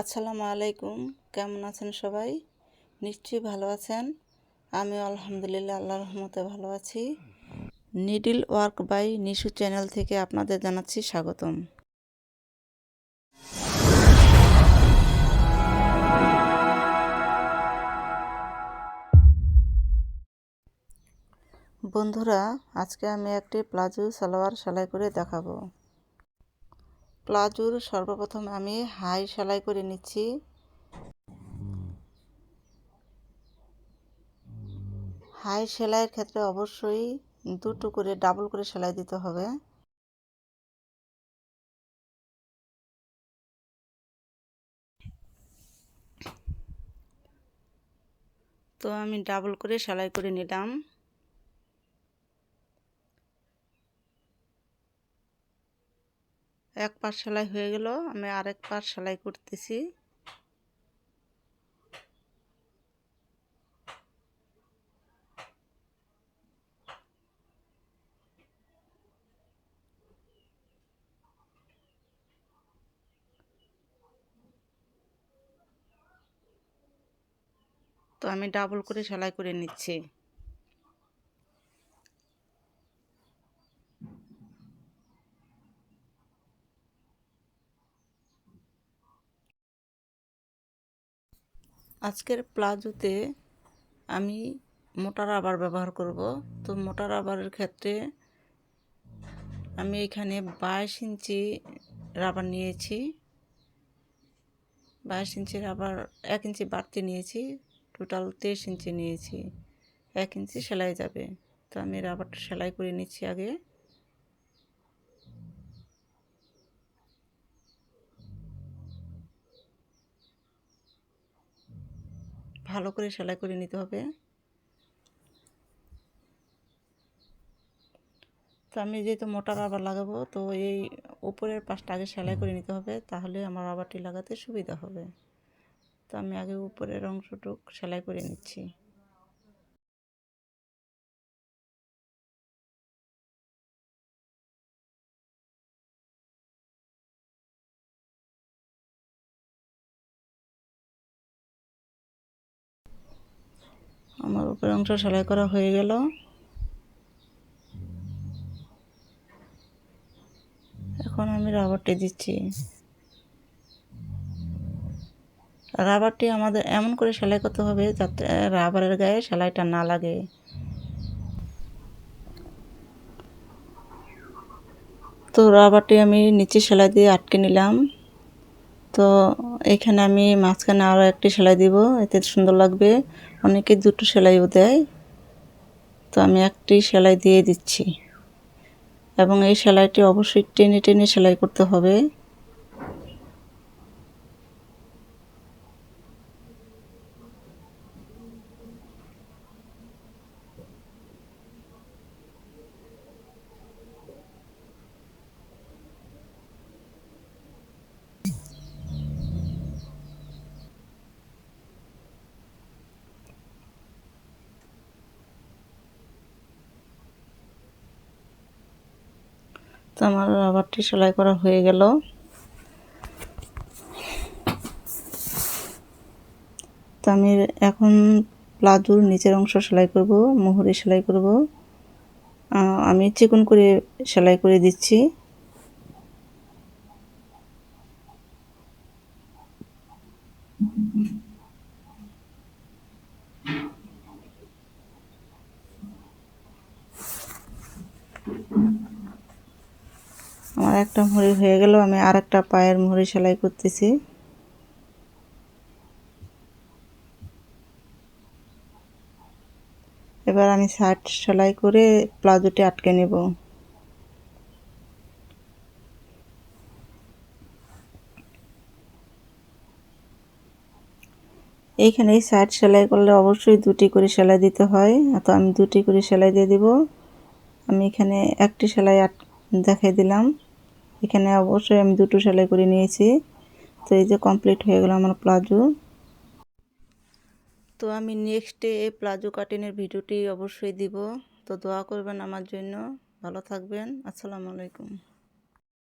আসসালামু আলাইকুম। কেমন আছেন সবাই? নিশ্চয়ই ভালো আছেন। আমি আলহামদুলিল্লাহ আল্লাহর রহমতে ভালো আছি। Needle work by Nishu channel থেকে আপনাদের জানাচ্ছি স্বাগতম। বন্ধুরা, আজকে আমি একটি প্লাজো সালোয়ার সেলাই করে দেখাবো। প্লাজোর সর্বপ্রথম আমি হাই সেলাই করে নিচ্ছি। হাই সেলাইয়ের ক্ষেত্রে অবশ্যই দুটো করে, ডাবল করে সেলাই দিতে হবে। তো আমি ডাবল করে সেলাই করে নিলাম। এক পাশ সেলাই হয়ে গেল, আমি আরেক পাশ সেলাই করতেছি। তো আমি ডাবল করে সেলাই করে নিচ্ছি। আজকের প্লাজোতে আমি মোটা রাবার ব্যবহার করব। তো মোটা রাবারের ক্ষেত্রে আমি এখানে বাইশ ইঞ্চি রাবার নিয়েছি। বাইশ ইঞ্চি রাবার, এক ইঞ্চি বাড়তি নিয়েছি। টোটাল তেইশ ইঞ্চি নিয়েছি। এক ইঞ্চি সেলাই যাবে। তো আমি রাবারটা সেলাই করে নিচ্ছি আগে। ভালো করে সেলাই করে নিতে হবে। তো আমি যেহেতু মোটা রাবার লাগাবো, তো এই উপরের পাশটা আগে সেলাই করে নিতে হবে, তাহলে আমার রাবারটি লাগাতে সুবিধা হবে। তো আমি আগে উপরের অংশটুক সেলাই করে নিচ্ছি। আমার উপরের অংশ সেলাই করা হয়ে গেল। এখন আমি রাবারটি দিচ্ছি। রাবারটি আমাদের এমন করে সেলাই করতে হবে যাতে রাবারের গায়ে সেলাইটা না লাগে। তো রাবারটি আমি নিচে সেলাই দিয়ে আটকে নিলাম। তো এখানে আমি মাঝখানে আরও একটি সেলাই দিব, এতে সুন্দর লাগবে। অনেকে দুটো সেলাইও দেয়। তো আমি একটি সেলাই দিয়ে দিচ্ছি। এবং এই সেলাইটি অবশ্যই টেনে টেনে সেলাই করতে হবে। তো আমার রাবারটি সেলাই করা হয়ে গেল। তো আমি এখন প্লাজুর নিচের অংশ সেলাই করব, মোহরে সেলাই করব। আমি চিকন করে সেলাই করে দিচ্ছি। আমার একটা মুড়ি হয়ে গেল, আমি আর একটা পায়ের মুড়ি সেলাই করতেছি। এবার আমি শার্ট সেলাই করে প্লাজোটি আটকে নেব। এইখানে এই সাইড সেলাই করলে অবশ্যই দুটি করে সেলাই দিতে হয়, তো আমি দুটি করে সেলাই দিয়ে দিব। আমি এখানে একটি সেলাই দেখাই দিলাম। এখানে অবশ্যই আমি দুটো সেলাই করে নিয়েছি। তো এই যে কমপ্লিট হয়ে গেল আমার প্লাজো। তো আমি নেক্সটে এই প্লাজো কাটিংয়ের ভিডিওটি অবশ্যই দিব। তো দোয়া করবেন আমার জন্য। ভালো থাকবেন। আসসালামু আলাইকুম।